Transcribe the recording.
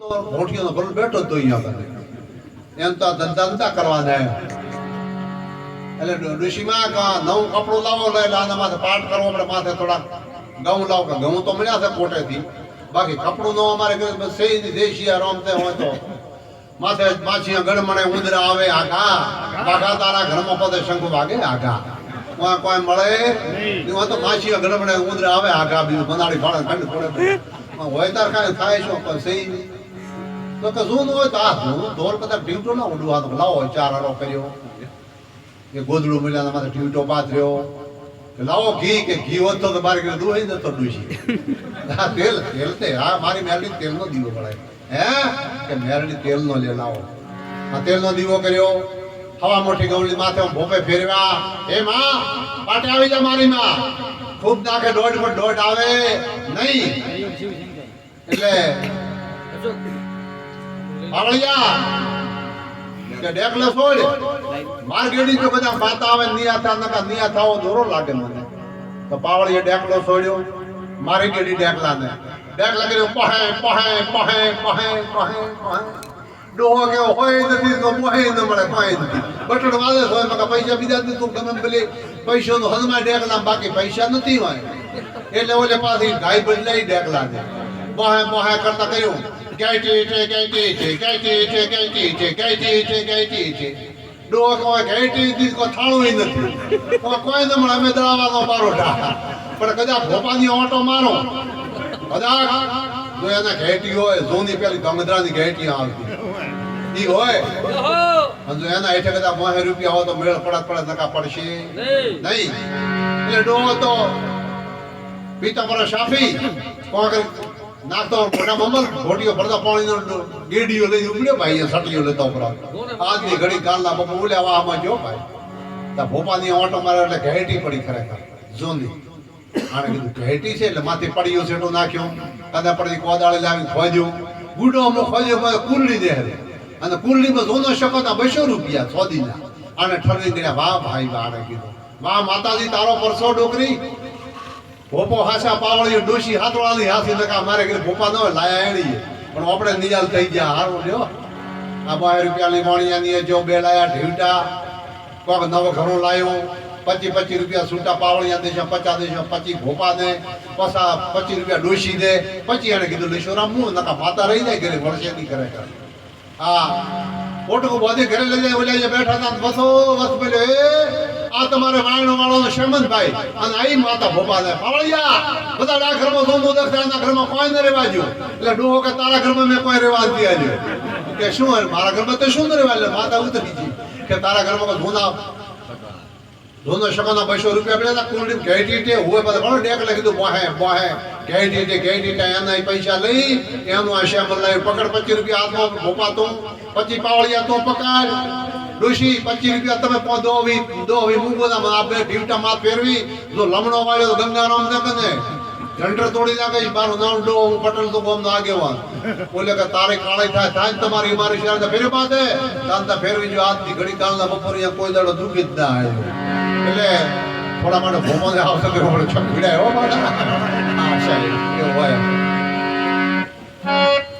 તો ભોટિયાનો ભલ બેઠો તો અહીંયા એમ તો આ ધંધા ધંધા કરવા એમ એટલે ઋષિમાં નવું કપડું લાવો એટલે આના માથે પાઠ કરવો આપણે માથે થોડા ઘઉં લાવો કે ઘઉં તો મળ્યા છે કોટેથી. બાકી કપડું નો અમારે ઘરે બસની દેશી રમતે હોય તો. માથે માછી ગણમણે ઉંદરા આવે આગા બાગા તારા ઘરમાં પોતે શંકુ વાગે આગા કોઈ કોઈ મળે એમાં તો માછી ગણમણે ઉંદરા આવે આગા બીજું બનાડી ભાડે હોય તાર કાંઈ થાય શું? પણ સહી નહીં. તો કે શું હોય તો આ હું ઢોલ ઢીવટો ના ઉડવા હાથ લાવો ચાર આરો કર્યો. કે ગોદડું મળ્યા માથે ડીવટો પાથર્યો. લાવો ઘી કે ઘી હોત તો મારે ઘરે દુહાઈ તો ડૂસી હા તેલ તેલ તે હા મારી મેરડી તેલનો દીવો પડાય હે? કે મેરડી તેલનો લે લાવો. આ તેલનો દીવો કર્યો. હવા મોટી ગવળી માથે ભોપે ફેરવા હે માં પાટે આવી જા મારી માં. ખૂબ નાખે દોઢ પર દોઢ આવે. નહીં. એટલે પાવળિયા કે ડેકલે છોડ માર્ગેડી જો બધા માતા આવે નિયા થા નકા નિયા થાવો દોરો લાગે મને. તો પાવળીએ ડેકલો છોડ્યો મારી ગેડી ડેકલાને. ડેકલા કર્યો, પહે પહે પહે પહે પહે પહે. ડોહો કે હોય નથી તો મોહે ન મળે, કોઈ નથી. બટડ વાલે હોય મકા પૈસા બીજા નથી તું, ગમે પેલી પૈસો નો હદમાં ડેકલા બાકી પૈસા નથી હોય. એટલે ઓલે પાછી ગાય બદલાઈ ડેકલા ને મોહે મોહે કરતા કહ્યું ગાયટી છે ગાયટી છે ગાયટી છે ગાયટી છે ગાયટી છે ગાયટી છે ડોહો કોઈ ગાયટી થી કોઈ થાળું નથી કોઈ ન મળે અમે દળાવાનો પારોઠા પણ કદાચ ભોપાની ઓટો મારો કદાચ જો એના ઘેટી હોય સોની પેલી ગંગધરાની ઘેટી આવતી ઈ હોય અને જો એના હેઠે કદાચ મોહે રૂપિયા હોય તો મેળ પડત પડત નકા પડશે નહીં એટલે ડો તો પીતા પર શાફી કોણ નાખતો મોટા મમલ ઘોટીઓ એટલે ઘેટી છે એટલે માથે પડ્યો છેટો નાખ્યો. કદા પડી કોદાળે લાવી ખોજ્યો બુડો અમો ખોજ્યો કુરલી દે અને કુરલીમાં જોનો શકતા બસો રૂપિયા સોદીના. આને ઠરી ગયા વાહ ભાઈ વાહ કીધું. વાહ માતાજી, તારો પરસો ડોકરી ભોપો હાસા પાવળી ડોશી હાથવાળી હાથી નકા મારે ઘરે ભોપા ન હોય, લાયા એણી પણ આપણે નિયાલ થઈ ગયા, હારું લ્યો. આ બાય રૂપિયાની મોણિયાની જો બે લાયા ઢીવટા કોક નવો ઘરો લાયો, પચી પચી રૂપિયા સૂટા પાવળિયા દેશે પચાસ દેશે, પચી ભોપા દે, પસા પચી રૂપિયા ડોશી દે. પછી એને કીધું લેશોરામ હું નકા માતા રહી જાય ઘરે વર્ષે નહીં કરે કરે પોટકો બોધી ઘરે લઈ જાય ઓલા બેઠા હતા બસો વસ પેલો એ, આ તમારે વાયણો વાળો શેમંતભાઈ અને આઈ માતા ભોપાલ પાવળિયા બધા આ ઘરમાં મોદક દક્ષાના ઘરમાં કોઈ ન રહેવા જો એટલે ડોહો કે તારા ઘરમાં મેં કોઈ રહેવા નથી આલ્યો કે શું? મારા ઘરમાં તો શું ન રહેવા એટલે માતા ઉતરી ગઈ. કે તારા ઘરમાં ધોના ધોનો શકના બસો રૂપિયા તે હોય બધા ભણો ડેક લખી દીધું મોહે મોહે ઘેટી તે ઘેટી તે એના પૈસા લઈ એનું આ શ્યામ લાવી પકડ પચીસ રૂપિયા હાથમાં ભોપા તો, પછી પાવળિયા તો પકડ. ડોશી, પચીસ રૂપિયા તમે પો દોવી દોવી મૂંગોના માં આપે ઢીવટા માં ફેરવી, જો લમણો વાળ્યો તો ગંગારામ ને કને ઘંટર તોડી નાખે મારું નામ ડો, હું પટેલ તો ગોમ આગેવાન. બોલે કે તારે કાળી થાય થાય તમારી મારી શહેર ફેરવી પાતે તાંતા ફેરવી જો આજની ઘડી કાલના અહીંયા કોઈ દાડો દુઃખી જ ના આવ્યો. એટલે થોડા માટે ભોમો આવશે તો આપણે છકડ્યા હો મારા હા સાહેબ એવું હોય